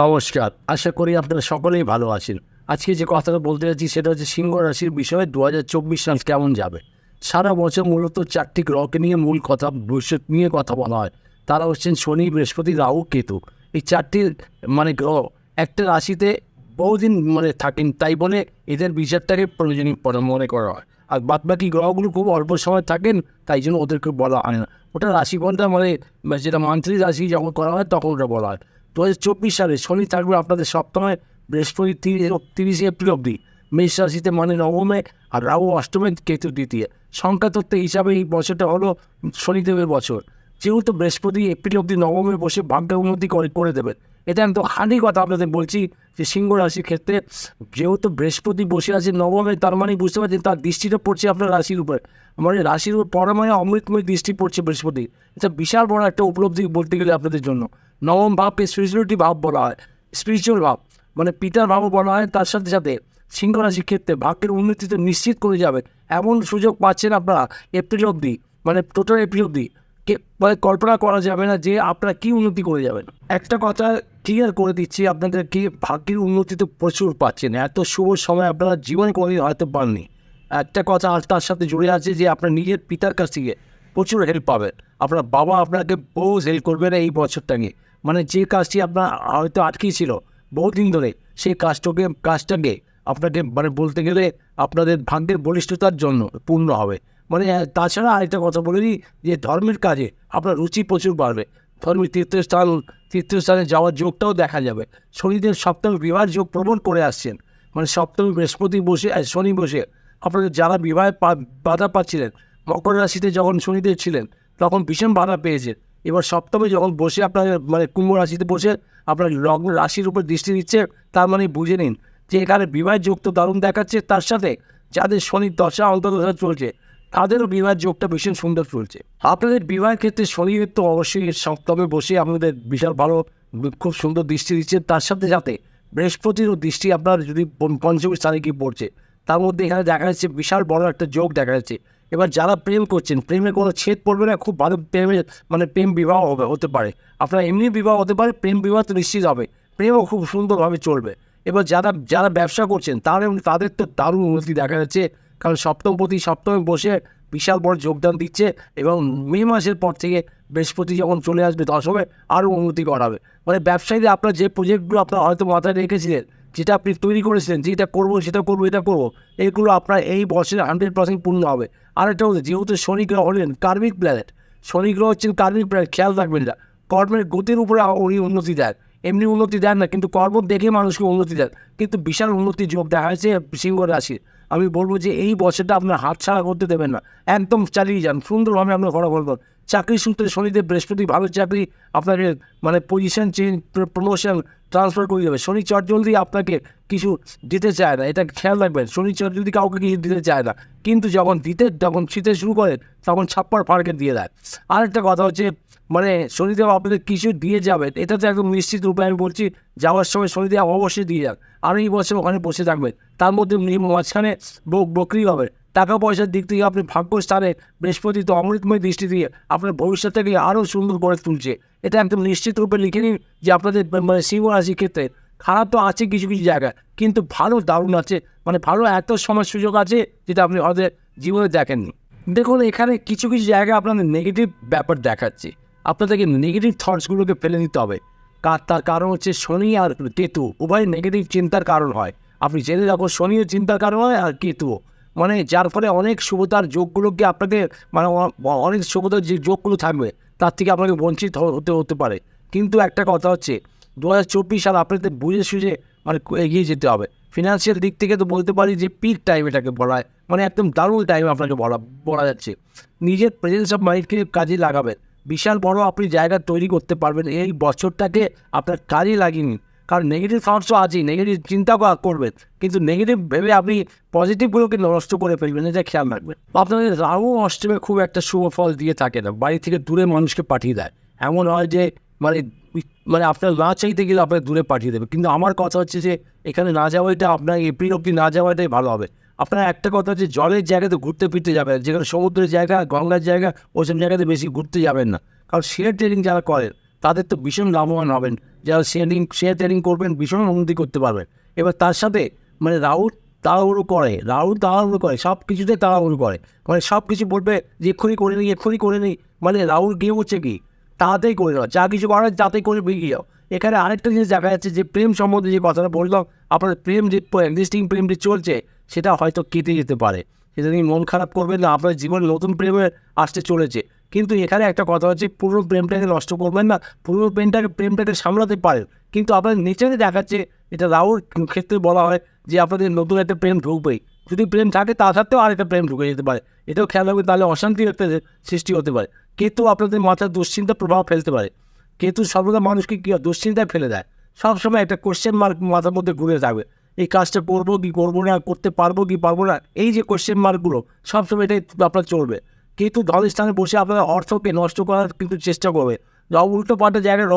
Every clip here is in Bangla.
নমস্কার। আশা করি আপনারা সকলেই ভালো আছেন। আজকে যে কথাটা বলতে যাচ্ছি সেটা হচ্ছে সিংহ রাশির বিষয়ে দু হাজার চব্বিশ সাল কেমন যাবে? সারা বছর মূলত চারটি গ্রহকে নিয়ে মূল কথা, ভবিষ্যৎ নিয়ে কথা বলা হয়। তারা হচ্ছেন শনি, বৃহস্পতি, রাহু, কেতু। এই চারটি মানে গ্রহ একটা রাশিতে বহুদিন মানে থাকেন, তাই বলে এদের বিচারটাকে প্রয়োজনীয় পরে মনে করা হয়। আর বাদ বাকি গ্রহগুলো খুব অল্প সময় থাকেন, তাই জন্য ওদেরকে বলা হয় না। ওটা রাশিফলটা মানে যেটা মান্থলি রাশি যখন করা হয় তখন ওটা বলা হয়। দু হাজার চব্বিশ সালে শনি থাকবে আপনাদের সপ্তমে, বৃহস্পতি তিরিশ এপ্রিল অব্দি মেষ রাশিতে মানে নবমে আর রাহু অষ্টমে কেতু দ্বিতীয়। সংখ্যা সংখ্যাতত্ত্ব হিসাবে এই বছরটা হলো শনিদেবের বছর। যেহেতু বৃহস্পতি এপ্রিল অব্দি নবমে বসে ভাগ্য উন্নতি করে করে দেবেন। এটা একদম হানি কথা আপনাদের বলছি যে সিংহ রাশির ক্ষেত্রে যেহেতু বৃহস্পতি বসে আছে নবমে, তার মানে বুঝতে পারছেন তার দৃষ্টিটা পড়ছে আপনার রাশির উপরে। মানে রাশির উপর পড়া মানে অমৃতময় দৃষ্টি পড়ছে বৃহস্পতি। এটা বিশাল বড় একটা উপলব্ধি বলতে গেলে আপনাদের জন্য। নবম ভাবকে স্পিরিচুয়ালিটি ভাব বলা হয়। স্পিরিচুয়াল ভাব। মানে পিতার ভাবও বলা হয়, তার সাথে সাথে সিংহ রাশির ক্ষেত্রে ভাগ্যের উন্নতি তো নিশ্চিত করে যাবে এমন সুযোগ পাচ্ছেন আপনারা এপ্রিল অবধি। মানে টোটাল এপ্রিল অবধি। মানে কল্পনা করা যাবে না যে আপনারা কী উন্নতি করে যাবেন। একটা কথা ক্লিয়ার করে দিচ্ছি আপনাদের কি ভাগ্যের উন্নতি তো প্রচুর পাচ্ছেন। এত শুভ সময় আপনারা জীবনে কোনোদিন হয়তো পাননি। একটা কথা আর তার সাথে জুড়ে আছে যে আপনার নিজের পিতার কাছ থেকে প্রচুর হেল্প পাবেন। আপনার বাবা আপনাকে বহু হেল্প করবেন এই বছরটাকে মানে যে কাজটি আপনার হয়তো আটকেই ছিল বহুদিন ধরে, সেই কাজটাকে কাজটাকে আপনাকে মানে বলতে গেলে আপনাদের ভাগ্যের বলিষ্ঠতার জন্য পূর্ণ হবে। মানে তাছাড়া আরেকটা কথা বলে দিই যে, ধর্মের কাজে আপনার রুচি প্রচুর বাড়বে। ধর্মের তীর্থস্থান, তীর্থস্থানে যাওয়ার যোগটাও দেখা যাবে। শনিদের সপ্তমী বিবাহ যোগ প্রবণ করে আসছেন। মানে সপ্তমী, বৃহস্পতি বসে শনি বসে আপনাদের যারা বিবাহে বাধা পাচ্ছিলেন, মকর রাশিতে যখন শনিদেব ছিলেন, তখন ভীষণ বাধা পেয়েছেন। এবার সপ্তমে যখন বসে আপনার মানে কুম্ভ রাশিতে বসে আপনার লগ্ন রাশির উপর দৃষ্টি দিচ্ছে, তার মানে বুঝে নিন যে, এখানে বিবাহের যোগ তো দারুণ দেখাচ্ছে। তার সাথে যাদের শনির দশা অন্তর্দশা চলছে তাদেরও বিবাহের যোগটা ভীষণ সুন্দর চলছে। আপনাদের বিবাহের ক্ষেত্রে শনিদেব তো অবশ্যই সপ্তমে বসে আপনাদের বিশাল ভালো, খুব সুন্দর দৃষ্টি দিচ্ছে। তার সাথে সাথে বৃহস্পতিরও দৃষ্টি আপনার যদি পঞ্চ- পঞ্চমী স্থানে গিয়ে পড়ছে, তার মধ্যে এখানে দেখা যাচ্ছে বিশাল বড় একটা যোগ দেখা যাচ্ছে। এবার যারা প্রেম করছেন, প্রেমে কোনো ছেদ পড়বে না, খুব ভালো প্রেমে মানে প্রেম বিবাহ হবে, হতে পারে। আপনার এমনি বিবাহ হতে পারে, প্রেম বিবাহ তো নিশ্চিত হবে। প্রেমও খুব সুন্দরভাবে চলবে। এবার যারা যারা ব্যবসা করছেন, তারা তাদের তো দারুণ উন্নতি দেখা যাচ্ছে। কারণ সপ্তমপতি সপ্তমে বসে বিশাল বড় যোগদান দিচ্ছে এবং মে মাসের পর থেকে বৃহস্পতি যখন চলে আসবে দশমে আরও উন্নতি করাবে। মানে ব্যবসায়ীদের আপনার যে প্রজেক্টগুলো আপনার হয়তো মাথায় রেখেছিলেন, যেটা আপনি তৈরি করেছিলেন, যে এটা করব, সেটা করব, এটা করব, এগুলো আপনার এই বছরে হান্ড্রেড পার্সেন্ট পূর্ণ হবে। আরেকটা হচ্ছে যেহেতু শনি গ্রহ হলেন কার্মিক প্ল্যানেট শনি গ্রহ হচ্ছেন কার্মিক প্ল্যানেট খেয়াল রাখবেন না। কর্মের গতির উপরে উনি উন্নতি দেন। এমনি উন্নতি দেন না, কিন্তু কর্ম দেখে মানুষকে উন্নতি দেন। কিন্তু বিশাল উন্নতি যোগ দেখা হয়েছে সিংহ রাশির। আমি বলব যে এই বছরটা আপনার হাত ছাড়া করতে দেবেন না। একদম চালিয়ে যান, সুন্দরভাবে আপনার ঘোরা করবেন চাকরি সূত্রে শনিদেব বৃহস্পতি ভালো চাকরি আপনাকে মানে পজিশন চেঞ্জ প্রমোশন ট্রান্সফার করে দেবে। শনি জলদি আপনাকে কিছু দিতে চায় না। এটা খেয়াল রাখবেন, শনি জলদি কাউকে কিছু দিতে চায় না। কিন্তু যখন দিতে, যখন শীতে শুরু করেন তখন ছাপ্পার ফাড়কে দিয়ে দেয়। আরেকটা কথা হচ্ছে মানে শনিদেব আপনাদের কিছু দিয়ে যাবেন, এটা তো একদম নিশ্চিত রূপে আমি বলছি, যাওয়ার সময় শনিদেব অবশ্যই দিয়ে যান। আর এই বছর ওখানে বসে থাকবেন। তার মধ্যে মাঝখানে বক- বকরি হবে। টাকা পয়সার দিক থেকে আপনি ভাগ্য স্থানে বৃহস্পতি তো অমৃতময় দৃষ্টি দিয়ে আপনার ভবিষ্যৎটাকে আরও সুন্দর করে তুলছে। এটা একদম নিশ্চিত রূপে লিখে নিন যে আপনাদের মানে সিংহ রাশির ক্ষেত্রে খারাপ তো আছে কিছু কিছু জায়গায় কিন্তু ভালো দারুণ আছে মানে ভালো এত সময় সুযোগ আছে যেটা আপনি হয়তো জীবনে দেখেননি। দেখুন, এখানে কিছু কিছু জায়গায় আপনাদের নেগেটিভ ব্যাপার দেখাচ্ছে। আপনাদেরকে নেগেটিভ থটসগুলোকে ফেলে দিতে হবে। কার, তার কারণ হচ্ছে শনি আর কেতু উভয় নেগেটিভ চিন্তার কারণ হয়। আপনি জেনে রাখো শনিও চিন্তার কারণ হয় আর কেতুও। মানে যার ফলে অনেক শুভতার যোগগুলোকে আপনাকে মানে অনেক শুভতার যে যোগগুলো থাকবে, তার থেকে আপনাকে বঞ্চিত হতে হতে পারে। কিন্তু একটা কথা হচ্ছে দু হাজার চব্বিশ সাল আপনাদের বুঝে সুঝে মানে এগিয়ে যেতে হবে। ফিনান্সিয়াল দিক থেকে তো বলতে পারি যে পিক টাইম এটাকে বলা মানে একদম দারুণ টাইম আপনাকে বলা বলা যাচ্ছে। নিজের প্রেজেন্স অফ মাইন্ডকে কাজে লাগাবেন। বিশাল বড় আপনি জায়গা তৈরি করতে পারবেন, এই বছরটাকে আপনার কাজে লাগিয়ে নিন। কারণ নেগেটিভ থটস তো আছেই নেগেটিভ চিন্তা করা- করবেন। কিন্তু নেগেটিভ ভেবে আপনি পজিটিভগুলোকে নষ্ট করে ফেলবেন, এটা খেয়াল রাখবেন। আপনাদের রাহু অষ্টমে খুব একটা শুভ ফল দিয়ে থাকে না, বাড়ি থেকে দূরে মানুষকে পাঠিয়ে দেয়। এমন হয় যে মানে মানে আপনার না চাইতে গেলে আপনাকে দূরে পাঠিয়ে দেবে। কিন্তু আমার কথা হচ্ছে যে, এখানে না যাওয়াটা আপনার এপ্রিল অব্দি না যাওয়াটাই ভালো হবে। আপনার একটা কথা হচ্ছে, জলের জায়গাতে ঘুরতে ফিরতে যাবেন, যেখানে সমুদ্রের জায়গা, গঙ্গার জায়গা ওইসব জায়গাতে বেশি ঘুরতে যাবেন না। কারণ শেয়ার ট্রেডিং যারা করেন তাদের তো ভীষণ লাভবান হবেন। যারা শেয়ারিং শেয়ার ট্রেডিং করবেন, ভীষণ উন্নতি করতে পারবেন। এবার তার সাথে মানে রাহুল তাড়াহুড়ো করে, রাহুল তাড়াহুড়ো করে, সব কিছুতে তাড়াহুড়ো করে। মানে সব কিছু বলবে যে, এক্ষুনি করে নিই এক্ষুনি করে নিই মানে রাহুল গিয়ে হচ্ছে কি, তাড়াতাড়ি করে নেওয়া যা কিছু করার তাড়াতাড়ি করে বেরিয়ে যাও। এখানে আরেকটা জিনিস দেখা যাচ্ছে যে, প্রেম সম্বন্ধে যে কথাটা বললাম, আপনার প্রেম যে এক্সিস্টিং প্রেম যে চলছে, সেটা হয়তো কেটে যেতে পারে। সেটা নিয়ে মন খারাপ করবেন না, আপনার জীবনে নতুন প্রেমে আসতে চলেছে। কিন্তু এখানে একটা কথা হচ্ছে, পুরো প্রেমটাকে নষ্ট করবেন না, পুরো প্রেমটাকে প্রেমটাকে সামলাতে পারেন। কিন্তু আপনার নেচারে দেখাচ্ছে, এটা রাহুর ক্ষেত্রে বলা হয় যে আপনাদের নতুন একটা প্রেম ঢুকবেই। যদি প্রেম থাকে, তা সত্ত্বেও আরেকটা প্রেম ঢুকে যেতে পারে। এটাও খেয়াল রাখবে তাহলে অশান্তি একটা সৃষ্টি হতে পারে। কেতু আপনাদের মাথায় দুশ্চিন্তা প্রভাব ফেলতে পারে। কেতু সর্বদা মানুষকে কী দুশ্চিন্তায় ফেলে দেয়। সবসময় একটা কোশ্চেন মার্ক মাথার মধ্যে ঘুরে থাকবে। এই কাজটা করব কি করব না, করতে পারব কি পারব না, এই যে কোশ্চেন মার্কগুলো সবসময় এটাই আপনার চলবে। কিন্তু ধনস্থানে বসে আপনার অর্থকে নষ্ট করার কিন্তু চেষ্টা করবে। যা উল্টো পাল্টা জায়গায়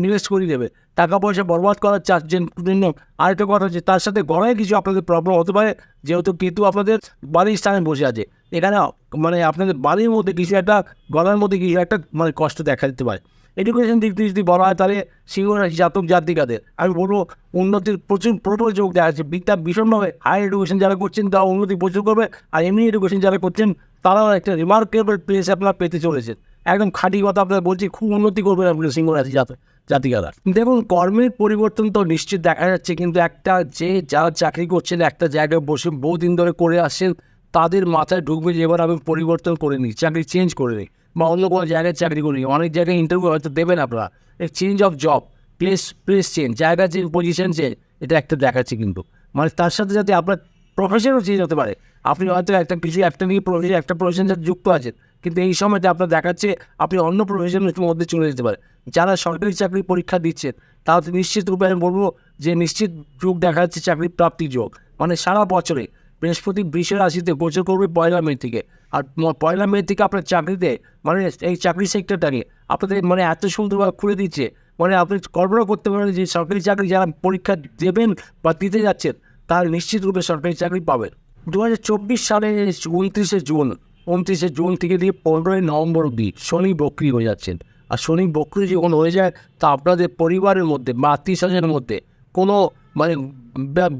ইনভেস্ট করে দেবে। টাকা পয়সা বরবাদ করার চার জন্য আরেকটা কথা হচ্ছে, তার সাথে গড়ায় কিছু আপনাদের প্রবলেম হতে পারে, যেহেতু কেতু আপনাদের বাড়ির স্থানে বসে আছে। এখানে মানে আপনাদের বাড়ির মধ্যে কিছু একটা, গলার মধ্যে কিছু একটা মানে কষ্ট দেখা দিতে পারে। এডুকেশন দিক দিয়ে যদি বলা হয়, তাহলে সিংহ জাতক জাতিকাদের, আমি বলব উন্নতির প্রচুর প্রবল যোগ দেখা যাচ্ছে বিদ্যা ভীষণভাবে হায়ার এডুকেশন যারা করছেন, তারা উন্নতি প্রচুর করবে, আর এমনি এডুকেশন যারা করছেন তারাও একটা রিমার্কেবল প্লেস আপনারা পেতে চলেছেন। একদম খাঁটি কথা আপনারা বলছি, খুব উন্নতি করবেন আপনি সিংহ রাশি জাতক জাতিকারা। দেখুন, কর্মের পরিবর্তন তো নিশ্চিত দেখা যাচ্ছে, কিন্তু একটা যে যারা চাকরি করছেন, একটা জায়গায় বসে বহুদিন ধরে করে আসছেন, তাদের মাথায় ঢুকবে যে এবার আমি পরিবর্তন করে নিই, চাকরি চেঞ্জ করে নিই, বা অন্য কোনো জায়গায় চাকরি করে। নিই অনেক জায়গায় ইন্টারভিউ হয়তো দেবেন আপনারা। এই change of job place place change জায়গা চেঞ্জ পজিশন চেঞ্জ এটা একটা দেখাচ্ছে কিন্তু। মানে তার সাথে সাথে আপনার প্রফেশনও চেঞ্জ হতে পারে। আপনি হয়তো একটা কিছু একটা নিয়ে প্রফেশন একটা প্রফেশন যুক্ত আছেন, কিন্তু এই সময়তে আপনার দেখাচ্ছে আপনি অন্য প্রফেশনের মধ্যে চলে যেতে পারেন যারা সরকারি চাকরি পরীক্ষা দিচ্ছেন, তারা তো নিশ্চিত রূপে আমি বলব যে নিশ্চিত যুগ দেখা যাচ্ছে চাকরি প্রাপ্তির যোগ। মানে সারা বছরে বৃহস্পতি বৃষ রাশিতে গোচর করবে পয়লা মে থেকে। আর পয়লা মে থেকে আপনার চাকরিতে মানে এই চাকরি সেক্টরটাকে আপনাদের মানে এত সুন্দরভাবে খুলে দিচ্ছে। মানে আপনি কল্পনা করতে পারেন যে সরকারি চাকরি যারা পরীক্ষা দেবেন বা দিতে যাচ্ছেন তারা নিশ্চিত রূপে সরকারি চাকরি পাবেন। দু হাজার চব্বিশ সালে উনত্রিশে জুন উনত্রিশে জুন থেকে দিয়ে পনেরোই নভেম্বর অব্দি শনি বক্রি হয়ে যাচ্ছেন। আর শনি বক্রি যখন হয়ে যায়, তা আপনাদের পরিবারের মধ্যে বা আত্মীয় স্বজনের মধ্যে কোনো মানে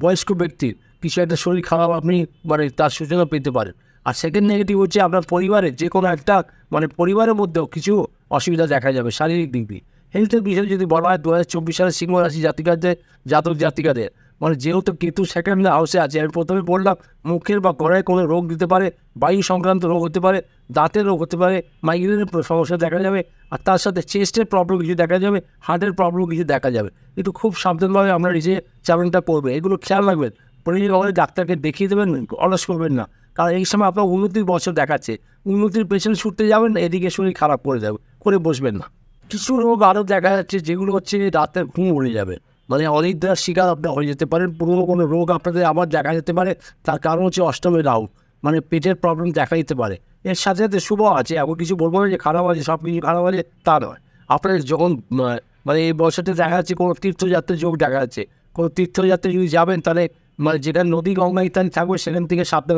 বয়স্ক ব্যক্তির কিছু একটা শরীর খারাপ আপনি মানে তার সূচনা পেতে পারেন। আর সেকেন্ড নেগেটিভ হচ্ছে আপনার পরিবারে যে কোনো একটা মানে পরিবারের মধ্যেও কিছু অসুবিধা দেখা যাবে শারীরিক দিক দিয়ে। হেলথের বিষয়ে যদি বলা হয় দু হাজার চব্বিশ সালে সিংহ রাশি জাতিকাদের, জাতক জাতিকাদের মানে যেহেতু কেতু সেকেন্ড হাউসে আছে আমি প্রথমে বললাম, মুখের বা গড়ায় কোনো রোগ দিতে পারে, বায়ু সংক্রান্ত রোগ হতে পারে, দাঁতের রোগ হতে পারে মাইগ্রেনের সমস্যা দেখা যাবে, আর তার সাথে চেস্টের প্রবলেম কিছু দেখা যাবে, হার্টের প্রবলেম কিছু দেখা যাবে। কিন্তু খুব সাবধানভাবে আমরা নিজে চালনটা করবে, এগুলো খেয়াল রাখবেন। প্রয়োজন ডাক্তারকে দেখিয়ে দেবেন অলস করবেন না। কারণ এই সময় আপনার উন্নতির বছর দেখাচ্ছে। উন্নতির পেছনে ছুটতে যাবেন, এদিকে শরীর খারাপ করে যাবে, করে বসবেন না। কিছু রোগ আরও দেখা যাচ্ছে, যেগুলো হচ্ছে রাতের ঘুম উড়ে যাবে। মানে অনিদ্রার শিকার আপনার হয়ে যেতে পারেন পুরোনো কোনো রোগ আপনাদের আবার দেখা যেতে পারে, তার কারণ হচ্ছে অষ্টমী রাহু মানে পেটের প্রবলেম দেখা দিতে পারে। এর সাথে সাথে শুভ আছে, এমন কিছু বলব না যে খারাপ আছে, সব কিছু খারাপ আছে, তা নয়। আপনার যখন মানে এই বছরটা দেখা যাচ্ছে কোনো তীর্থযাত্রার যোগ দেখা যাচ্ছে। কোনো তীর্থযাত্রায় যদি যাবেন, তাহলে মানে যেটা নদী, গঙ্গা ইত্যাদি থাকবে, সেখান থেকে সাবধান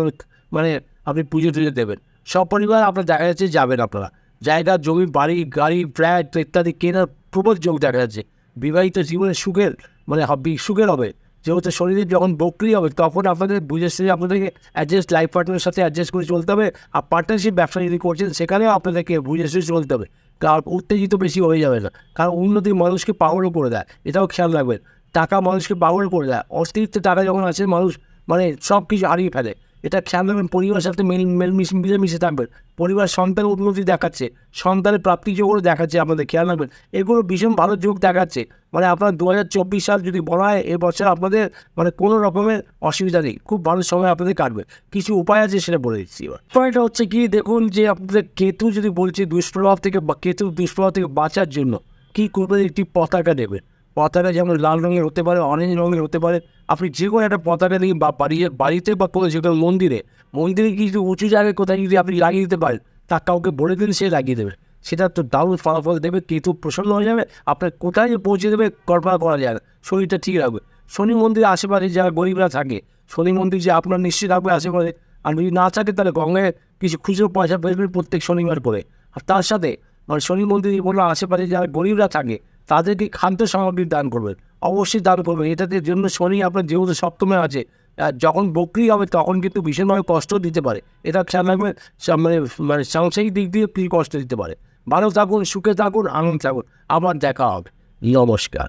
মানে আপনি পুজো টুজো দেবেন। সব পরিবার আপনার দেখা যাচ্ছে যাবেন আপনারা। জায়গা, জমি, বাড়ি, গাড়ি ফ্ল্যাট ইত্যাদি কেনার প্রবল যোগ দেখা যাচ্ছে। বিবাহিত জীবনে সুখের মানে সুখের হবে। যেহেতু শরীরে যখন বকরি হবে, তখন আপনাদের বুঝে শুনে আপনাদেরকে অ্যাডজাস্ট লাইফ পার্টনারের সাথে অ্যাডজাস্ট করে চলতে হবে। আর পার্টনারশিপ ব্যবসা যদি করছেন, সেখানেও আপনাদেরকে বুঝে শুনে চলতে হবে। কারণ উত্তেজিত বেশি হয়ে যাবে না। কারণ উন্নতি মানুষকে পাওয়ারও করে দেয়। এটাও খেয়াল রাখবেন। টাকা মানুষকে পাগল করে দেয়। অস্তিত্ব টাকা যখন আছে, মানুষ মানে সব কিছু হারিয়ে ফেলে। এটা খেয়াল রাখবেন, পরিবারের সাথে মেল মেল মিশে, মিলেমিশে থাকবেন। পরিবার সন্তান উন্নতি দেখাচ্ছে, সন্তানের প্রাপ্তি যোগও দেখাচ্ছে আপনাদের, খেয়াল রাখবেন। এগুলো ভীষণ ভালো যোগ দেখাচ্ছে। মানে আপনার দু হাজার চব্বিশ সাল যদি বলা হয় এবছর আপনাদের মানে কোনো রকমের অসুবিধা নেই, খুব ভালো সময় আপনাদের কাটবে। কিছু উপায় আছে সেটা বলে দিচ্ছি এবার। উপায়টা হচ্ছে কি, দেখুন যে আপনাদের কেতু যদি বলছি দুষ্প্রভাব থেকে কেতু দুষ্প্রভাব থেকে বাঁচার জন্য, কী করবেন? একটি পতাকা দেবেন। পতাকা যেমন লাল রঙের হতে পারে অরেঞ্জ রঙের হতে পারে, আপনি যে কোনো একটা পতাকা দিয়ে বা বাড়িয়ে, বাড়িতে বা কোনো যে কোনো মন্দিরে মন্দিরে কিছু উঁচু জায়গায় কোথায় যদি আপনি লাগিয়ে দিতে পারেন, তা কাউকে বলে দিন, সে লাগিয়ে দেবে। সেটা তো দারুণ ফলাফল দেবে, কেতু প্রসন্ন হয়ে যাবে আপনার কোথায় পৌঁছে দেবে, কল্পনা করা যায় না। শরীরটা ঠিক রাখবে। শনি মন্দিরের আশেপাশে যারা গরিবরা থাকে, শনি মন্দির যে আপনার নিশ্চিত রাখবে আশেপাশে, আর যদি না থাকে তাহলে গঙ্গায় কিছু খুচরো পয়সা বেরবে প্রত্যেক শনিবার করে। আর তার সাথে মানে শনি মন্দির বলল আশেপাশে যারা গরিবরা থাকে তাদেরকে খাদ্য সামগ্রী দান করবেন, অবশ্যই দান করবেন। এটাতে জন্য শনি আপনার যেহেতু সপ্তমে আছে যখন বকরি হবে তখন কিন্তু ভীষণভাবে কষ্ট দিতে পারে। এটা খেয়াল মানে মানে সাংসারিক দিক দিয়ে কষ্ট দিতে পারে। ভালো থাকুন, সুখে থাকুন, আনন্দ থাকুন। আবার দেখা হবে। নমস্কার।